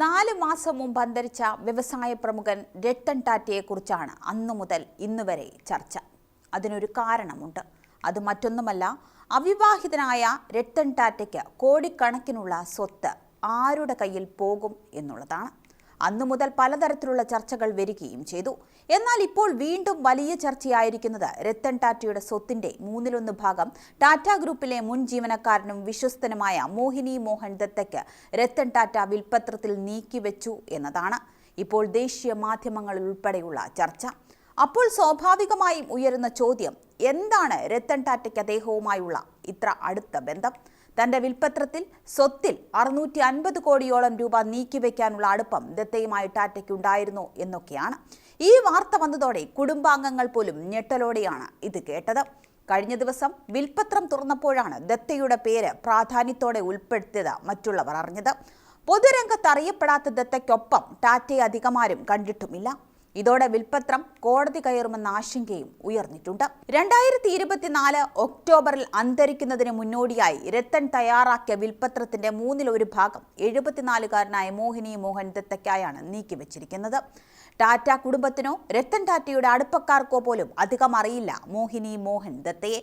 നാല് മാസം മുമ്പ് അന്തരിച്ച വ്യവസായ പ്രമുഖൻ രത്തൻ ടാറ്റയെക്കുറിച്ചാണ് അന്നു മുതൽ ഇന്ന് വരെ ചർച്ച. അതിനൊരു കാരണമുണ്ട്. അത് മറ്റൊന്നുമല്ല അവിവാഹിതനായ രത്തൻ ടാറ്റയ്ക്ക് കോടിക്കണക്കിനുള്ള സ്വത്ത് ആരുടെ കയ്യിൽ പോകും എന്നുള്ളതാണ്. അന്നു മുതൽ പലതരത്തിലുള്ള ചർച്ചകൾ വരികയും ചെയ്തു. എന്നാൽ ഇപ്പോൾ വീണ്ടും വലിയ ചർച്ചയായിരിക്കുന്നത് രത്തൻ ടാറ്റയുടെ സ്വത്തിന്റെ മൂന്നിലൊന്ന് ഭാഗം ടാറ്റ ഗ്രൂപ്പിലെ മുൻ ജീവനക്കാരനും വിശ്വസ്തനുമായ മോഹിനി മോഹൻ ദത്തയ്ക്ക് രത്തൻ ടാറ്റ വിൽപ്പത്രത്തിൽ നീക്കിവെച്ചു എന്നതാണ് ഇപ്പോൾ ദേശീയ മാധ്യമങ്ങളിൽ ഉൾപ്പെടെയുള്ള ചർച്ച. അപ്പോൾ സ്വാഭാവികമായും ഉയരുന്ന ചോദ്യം എന്താണ് രത്തൻ ടാറ്റയ്ക്ക് അദ്ദേഹവുമായുള്ള ഇത്ര അടുത്ത ബന്ധം? തന്റെ വിൽപ്പത്രത്തിൽ സ്വത്തിൽ അറുന്നൂറ്റി അൻപത് കോടിയോളം രൂപ നീക്കിവെക്കാനുള്ള അടുപ്പം ദത്തയുമായി ടാറ്റയ്ക്ക് ഉണ്ടായിരുന്നു എന്നൊക്കെയാണ്. ഈ വാർത്ത വന്നതോടെ കുടുംബാംഗങ്ങൾ പോലും ഞെട്ടലോടെയാണ് ഇത് കേട്ടത്. കഴിഞ്ഞ ദിവസം വിൽപ്പത്രം തുറന്നപ്പോഴാണ് ദത്തയുടെ പേര് പ്രാധാന്യത്തോടെ ഉൾപ്പെടുത്തിയത് മറ്റുള്ളവർ അറിഞ്ഞത്. പൊതുരംഗത്ത് അറിയപ്പെടാത്ത ദത്തയ്ക്കൊപ്പം ടാറ്റയെ അധികമാരും കണ്ടിട്ടുമില്ല. ഇതോടെ വിൽപ്പത്രം കോടതി കയറുമെന്ന ആശങ്കയും ഉയർന്നിട്ടുണ്ട്. രണ്ടായിരത്തി ഇരുപത്തിനാല് ഒക്ടോബറിൽ അന്തരിക്കുന്നതിന് മുന്നോടിയായി രത്തൻ തയ്യാറാക്കിയ വിൽപ്പത്രത്തിന്റെ മൂന്നിലൊരു ഭാഗം എഴുപത്തിനാലുകാരനായ മോഹിനി മോഹൻ ദത്തയ്ക്കായാണ് നീക്കിവച്ചിരിക്കുന്നത്. ടാറ്റ കുടുംബത്തിനോ രത്തൻ ടാറ്റയുടെ അടുപ്പക്കാർക്കോ പോലും അധികം അറിയില്ല മോഹിനി മോഹൻ ദത്തയെ.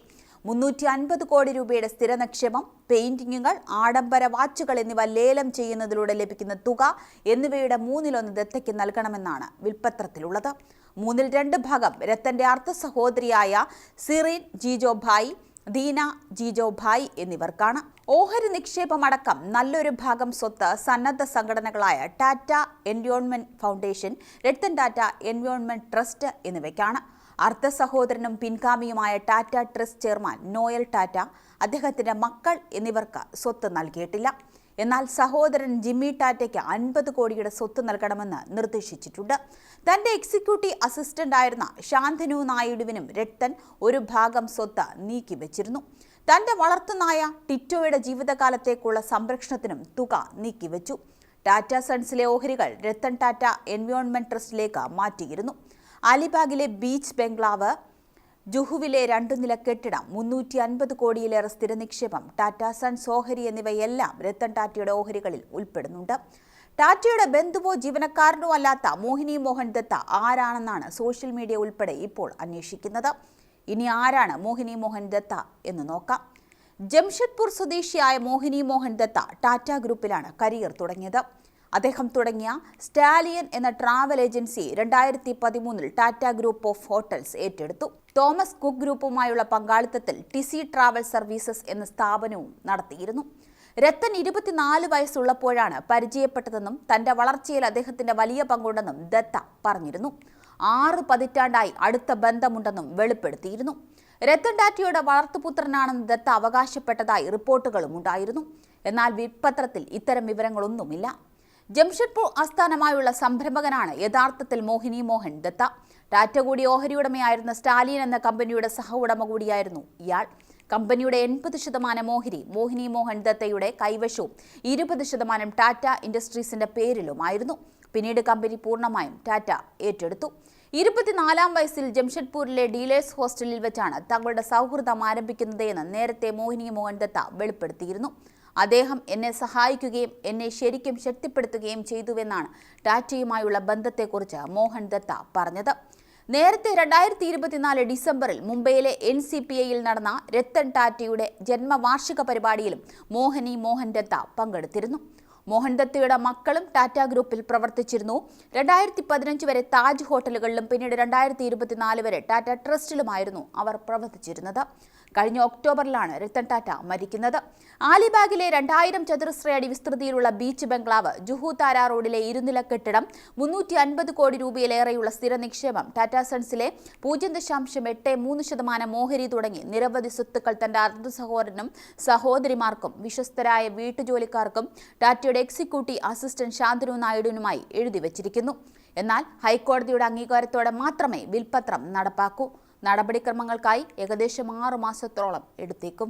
മുന്നൂറ്റി അൻപത് കോടി രൂപയുടെ സ്ഥിര നിക്ഷേപം പെയിന്റിങ്ങുകൾ ആഡംബര വാച്ചുകൾ എന്നിവ ലേലം ചെയ്യുന്നതിലൂടെ ലഭിക്കുന്ന തുക എന്നിവയുടെ മൂന്നിലൊന്ന് ദത്തയ്ക്ക് നൽകണമെന്നാണ് വിൽപ്പത്രത്തിലുള്ളത്. മൂന്നിൽ രണ്ട് ഭാഗം രത്തന്റെ അർത്ഥ സഹോദരിയായ സിറിൻ ജീജോ ഭായ് ദീന ജീജോ ഭായ് എന്നിവർക്കാണ്. ഓഹരി നിക്ഷേപമടക്കം നല്ലൊരു ഭാഗം സ്വത്ത് സന്നദ്ധ സംഘടനകളായ Tata environment foundation Ratan Tata environment trust എന്നിവയ്ക്കാണ്. അർദ്ധ സഹോദരനും പിൻഗാമിയുമായ Tata trust chairman Noel Tata അദ്ദേഹത്തിന്റെ മക്കൾ എന്നിവർക്ക് സ്വത്ത് നൽകിയിട്ടില്ല. എന്നാൽ സഹോദരൻ ജിമ്മി ടാറ്റയ്ക്ക് അൻപത് കോടിയുടെ സ്വത്ത് നൽകണമെന്ന് നിർദ്ദേശിച്ചിട്ടുണ്ട്. തന്റെ എക്സിക്യൂട്ടീവ് അസിസ്റ്റന്റ് ആയിരുന്ന ശാന്തനു നായിഡുവിനും രക്തൻ ഒരു ഭാഗം സ്വത്ത് നീക്കിവച്ചിരുന്നു തന്റെ വളർത്തുനായ ടിറ്റോയുടെ ജീവിതകാലത്തേക്കുള്ള സംരക്ഷണത്തിനും തുക നീക്കിവച്ചു ടാറ്റ സൺസിലെ ഓഹരികൾ രത്തൻ ടാറ്റ എൻവയോൺമെന്റ് ട്രസ്റ്റിലേക്ക് മാറ്റിയിരുന്നു. അലിബാഗിലെ ബീച്ച് ബംഗ്ലാവ് ജുഹുവിലെ രണ്ടു നില കെട്ടിടം മുന്നൂറ്റി അൻപത് കോടിയിലേറെ സ്ഥിര നിക്ഷേപം ടാറ്റ സൺസ് ഓഹരി എന്നിവയെല്ലാം രത്തൻ ടാറ്റയുടെ ഓഹരികളിൽ ഉൾപ്പെടുന്നുണ്ട്. ടാറ്റയുടെ ബന്ധുവോ ജീവനക്കാരനോ അല്ലാത്ത മോഹിനി മോഹൻ ദത്ത ആരാണെന്നാണ് സോഷ്യൽ മീഡിയ ഉൾപ്പെടെ ഇപ്പോൾ അന്വേഷിക്കുന്നത്. ഇനി ആരാണ് മോഹിനി മോഹൻ ദത്ത എന്ന് നോക്കാം. ജംഷഡ്പൂർ സ്വദേശിയായ മോഹിനി മോഹൻ ദത്ത ടാറ്റ ഗ്രൂപ്പിലാണ് കരിയർ തുടങ്ങിയത്. അദ്ദേഹം തുടങ്ങിയ സ്റ്റാലിയൻ എന്ന ട്രാവൽ ഏജൻസി രണ്ടായിരത്തി പതിമൂന്നിൽ ടാറ്റ ഗ്രൂപ്പ് ഓഫ് ഹോട്ടൽസ് ഏറ്റെടുത്തു. തോമസ് കുക്ക് ഗ്രൂപ്പുമായുള്ള പങ്കാളിത്തത്തിൽ ടിസി ട്രാവൽ സർവീസസ് എന്ന സ്ഥാപനവും നടത്തിയിരുന്നു. രത്തൻ ഇരുപത്തിനാല് വയസ്സുള്ളപ്പോഴാണ് പരിചയപ്പെട്ടതെന്നും തന്റെ വളർച്ചയിൽ അദ്ദേഹത്തിന്റെ വലിയ പങ്കുണ്ടെന്നും ദത്ത പറഞ്ഞിരുന്നു. ആറ് പതിറ്റാണ്ടായി അടുത്ത ബന്ധമുണ്ടെന്നും വെളിപ്പെടുത്തിയിരുന്നു. രത്തൻ ടാറ്റയുടെ വളർത്തുപുത്രനാണെന്ന് ദത്ത അവകാശപ്പെട്ടതായി റിപ്പോർട്ടുകളും ഉണ്ടായിരുന്നു. എന്നാൽ വിൽപ്പത്രത്തിൽ ഇത്തരം വിവരങ്ങളൊന്നുമില്ല. ജംഷഡ്പൂർ ആസ്ഥാനമായുള്ള സംരംഭകനാണ് യഥാർത്ഥത്തിൽ മോഹിനി മോഹൻ ദത്ത. ടാറ്റ കൂടി ഓഹരി ഉടമയായിരുന്ന സ്റ്റാലിയൻ എന്ന കമ്പനിയുടെ സഹ ഉടമ കൂടിയായിരുന്നു ഇയാൾ. കമ്പനിയുടെ എൺപത് ശതമാനം ഓഹരി മോഹിനി മോഹൻ ദത്തയുടെ കൈവശവും ഇരുപത് ശതമാനം ടാറ്റ ഇൻഡസ്ട്രീസിന്റെ പേരിലുമായിരുന്നു. പിന്നീട് കമ്പനി പൂർണമായും ടാറ്റ ഏറ്റെടുത്തു. ഇരുപത്തിനാലാം വയസ്സിൽ ജംഷഡ്പൂരിലെ ഡീലേഴ്സ് ഹോസ്റ്റലിൽ വെച്ചാണ് തങ്ങളുടെ സൗഹൃദം ആരംഭിക്കുന്നത് എന്ന് നേരത്തെ മോഹിനി മോഹൻ ദത്ത വെളിപ്പെടുത്തിയിരുന്നു. അദ്ദേഹം എന്നെ സഹായിക്കുകയും എന്നെ ശരിക്കും ശക്തിപ്പെടുത്തുകയും ചെയ്തുവെന്നാണ് ടാറ്റയുമായുള്ള ബന്ധത്തെക്കുറിച്ച് മോഹൻ ദത്ത പറഞ്ഞത്. നേരത്തെ രണ്ടായിരത്തി ഇരുപത്തിനാല് ഡിസംബറിൽ മുംബൈയിലെ എൻ സി പി ഐയിൽ നടന്ന രത്തൻ ടാറ്റയുടെ ജന്മവാർഷിക പരിപാടിയിലും മോഹനി മോഹൻ ദത്ത പങ്കെടുത്തിരുന്നു. മോഹൻ ദത്തയുടെ മക്കളും ടാറ്റ ഗ്രൂപ്പിൽ പ്രവർത്തിച്ചിരുന്നു. രണ്ടായിരത്തി പതിനഞ്ച് വരെ താജ് ഹോട്ടലുകളിലും പിന്നീട് രണ്ടായിരത്തി ഇരുപത്തിനാല് വരെ ടാറ്റ ട്രസ്റ്റിലുമായിരുന്നു അവർ പ്രവർത്തിച്ചിരുന്നത്. കഴിഞ്ഞ ഒക്ടോബറിലാണ് രത്തൻ ടാറ്റ മരിക്കുന്നത്. ആലിബാഗിലെ രണ്ടായിരം ചതുരശ്ര അടി വിസ്തൃതിയിലുള്ള ബീച്ച് ബംഗ്ലാവ് ജുഹു താര റോഡിലെ ഇരുനില കെട്ടിടം മുന്നൂറ്റി അൻപത് കോടി രൂപയിലേറെയുള്ള സ്ഥിര നിക്ഷേപം ടാറ്റ സൺസിലെ പൂജ്യം ദശാംശം എട്ട് മൂന്ന് ശതമാനം ഓഹരി തുടങ്ങി നിരവധി സ്വത്തുക്കൾ തന്റെ അർദ്ധ സഹോദരനും സഹോദരിമാർക്കും വിശ്വസ്തരായ വീട്ടുജോലിക്കാർക്കും ടാറ്റയുടെ എക്സിക്യൂട്ടീവ് അസിസ്റ്റന്റ് ശാന്തനു നായിഡുവിനുമായി എഴുതി വച്ചിരിക്കുന്നു. എന്നാൽ ഹൈക്കോടതിയുടെ അംഗീകാരത്തോടെ മാത്രമേ വിൽപത്രം നടപ്പാക്കൂ. നടപടിക്രമങ്ങൾക്കായി ഏകദേശം ആറു മാസത്തോളം എടുത്തേക്കും.